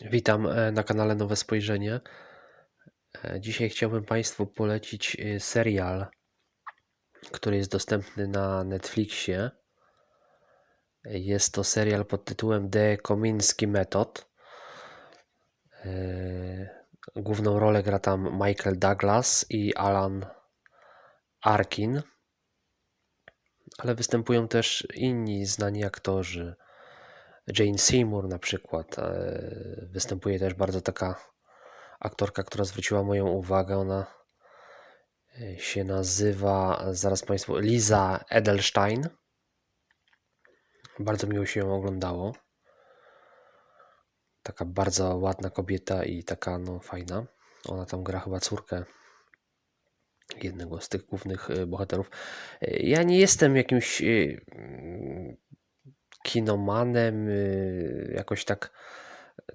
Witam e, na kanale Nowe Spojrzenie. E, Dzisiaj chciałbym Państwu polecić e, serial, który jest dostępny na Netflixie. Jest to serial pod tytułem The Komiński Method. Główną rolę gra tam Michael Douglas i Alan Arkin, ale występują też inni znani aktorzy. Jane Seymour na przykład. e, Występuje też bardzo taka aktorka, która zwróciła moją uwagę. Ona e, się nazywa, zaraz Państwu, Liza Edelstein. Bardzo miło się ją oglądało. Taka bardzo ładna kobieta i taka no fajna. Ona tam gra chyba córkę jednego z tych głównych e, bohaterów. Ja nie jestem jakimś kinomanem, y, jakoś tak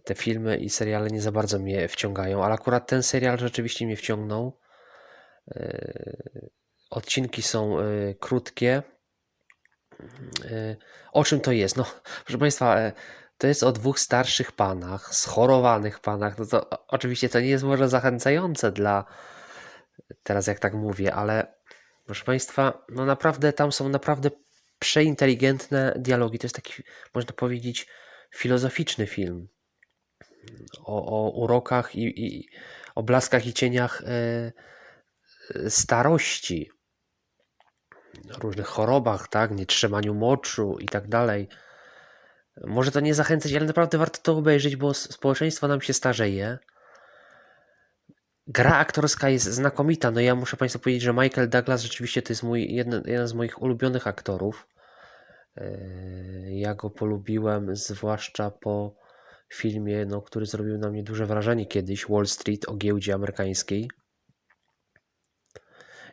te filmy i seriale nie za bardzo mnie wciągają, ale akurat ten serial rzeczywiście mnie wciągnął. Y, Odcinki są y, krótkie. O czym to jest? No, proszę Państwa, e, to jest o dwóch starszych panach, schorowanych panach. No to oczywiście to nie jest może zachęcające dla teraz jak tak mówię, ale proszę Państwa, no naprawdę tam są naprawdę przeinteligentne dialogi. To jest taki, można powiedzieć, filozoficzny film o, o urokach i, i o blaskach i cieniach e, e, starości, różnych chorobach, tak, nietrzymaniu moczu i tak dalej. Może to nie zachęcać, ale naprawdę warto to obejrzeć, bo społeczeństwo nam się starzeje. Gra aktorska jest znakomita. No ja muszę Państwu powiedzieć, że Michael Douglas rzeczywiście to jest mój, jeden, jeden z moich ulubionych aktorów. Yy, Ja go polubiłem zwłaszcza po filmie, no, który zrobił na mnie duże wrażenie kiedyś, Wall Street o giełdzie amerykańskiej.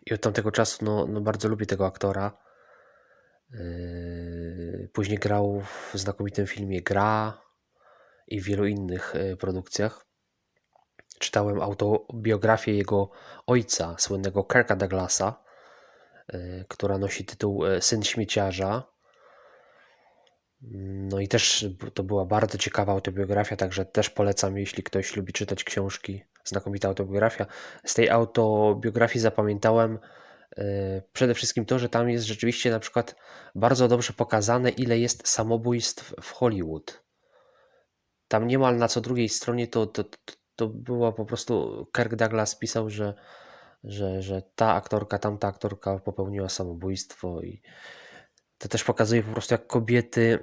I od tamtego czasu no, no bardzo lubię tego aktora. Yy, Później grał w znakomitym filmie Gra i w wielu innych yy, produkcjach. Czytałem autobiografię jego ojca, słynnego Kirka Douglasa, yy, która nosi tytuł yy, Syn śmieciarza. No i też to była bardzo ciekawa autobiografia, także też polecam, jeśli ktoś lubi czytać książki. Znakomita autobiografia. Z tej autobiografii zapamiętałem e, przede wszystkim to, że tam jest rzeczywiście na przykład bardzo dobrze pokazane, ile jest samobójstw w Hollywood. Tam niemal na co drugiej stronie to, to, to, było po prostu Kirk Douglas pisał, że, że, że ta aktorka, tamta aktorka popełniła samobójstwo i to też pokazuje po prostu, jak kobiety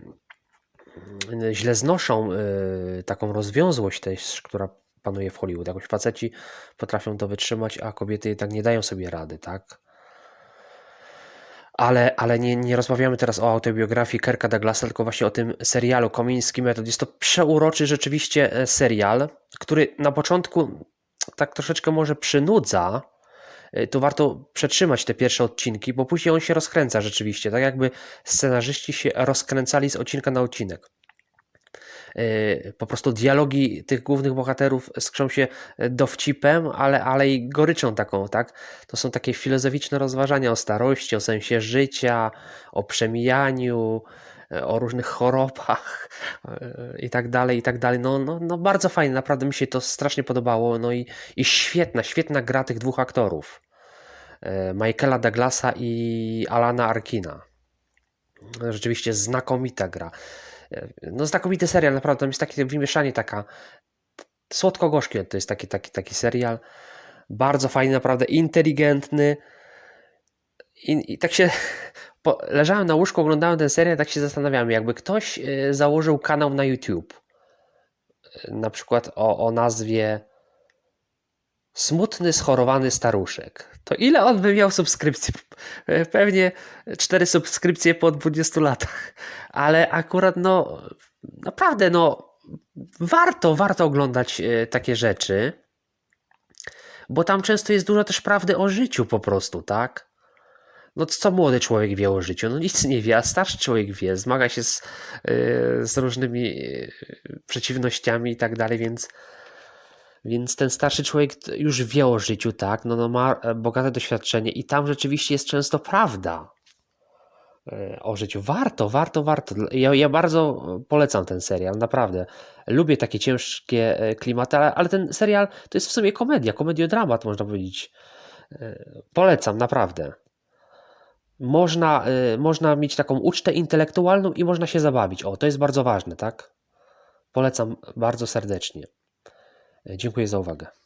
mm, źle znoszą y, taką rozwiązłość też, która panuje w Hollywood. Jakoś faceci potrafią to wytrzymać, a kobiety jednak nie dają sobie rady, tak? Ale, ale nie, nie rozmawiamy teraz o autobiografii Kirka Douglasa, tylko właśnie o tym serialu Komiński Metod. Jest to przeuroczy rzeczywiście e, serial, który na początku tak troszeczkę może przynudza, y, to warto przetrzymać te pierwsze odcinki, bo później on się rozkręca rzeczywiście, tak jakby scenarzyści się rozkręcali z odcinka na odcinek. Y, Po prostu dialogi tych głównych bohaterów skrzą się dowcipem, ale, ale i goryczą taką, tak? To są takie filozoficzne rozważania o starości, o sensie życia, o przemijaniu, o różnych chorobach y, i tak dalej, i tak dalej. No, no, no bardzo fajne, naprawdę mi się to strasznie podobało. No i, i świetna, świetna gra tych dwóch aktorów. y, Michaela Douglasa i Alana Arkina. Rzeczywiście znakomita gra. No znakomity serial, naprawdę. Tam jest takie wymieszanie taka słodko-gorzkie. To jest taki, taki, taki serial. Bardzo fajny, naprawdę inteligentny. I, i tak się po, leżałem na łóżku, oglądałem ten serial, tak się zastanawiałem, jakby ktoś y, założył kanał na YouTube, y, na przykład o, o nazwie Smutny, schorowany staruszek. To ile on by miał subskrypcji? E, Pewnie cztery subskrypcje po 20 latach. Ale akurat, no, naprawdę, no, warto, warto oglądać e, takie rzeczy, bo tam często jest dużo też prawdy o życiu po prostu, tak? No co młody człowiek wie o życiu? No nic nie wie, a starszy człowiek wie, zmaga się z, e, z różnymi przeciwnościami i tak dalej, więc więc ten starszy człowiek już wie o życiu, tak? No, no ma e, bogate doświadczenie i tam rzeczywiście jest często prawda. e, o życiu. Warto, warto, warto. Ja, ja bardzo polecam ten serial, naprawdę. Lubię takie ciężkie e, klimaty, ale, ale ten serial to jest w sumie komedia, komediodramat można powiedzieć. Polecam, naprawdę. Można, można mieć taką ucztę intelektualną i można się zabawić. O, to jest bardzo ważne, tak? Polecam bardzo serdecznie. Dziękuję za uwagę.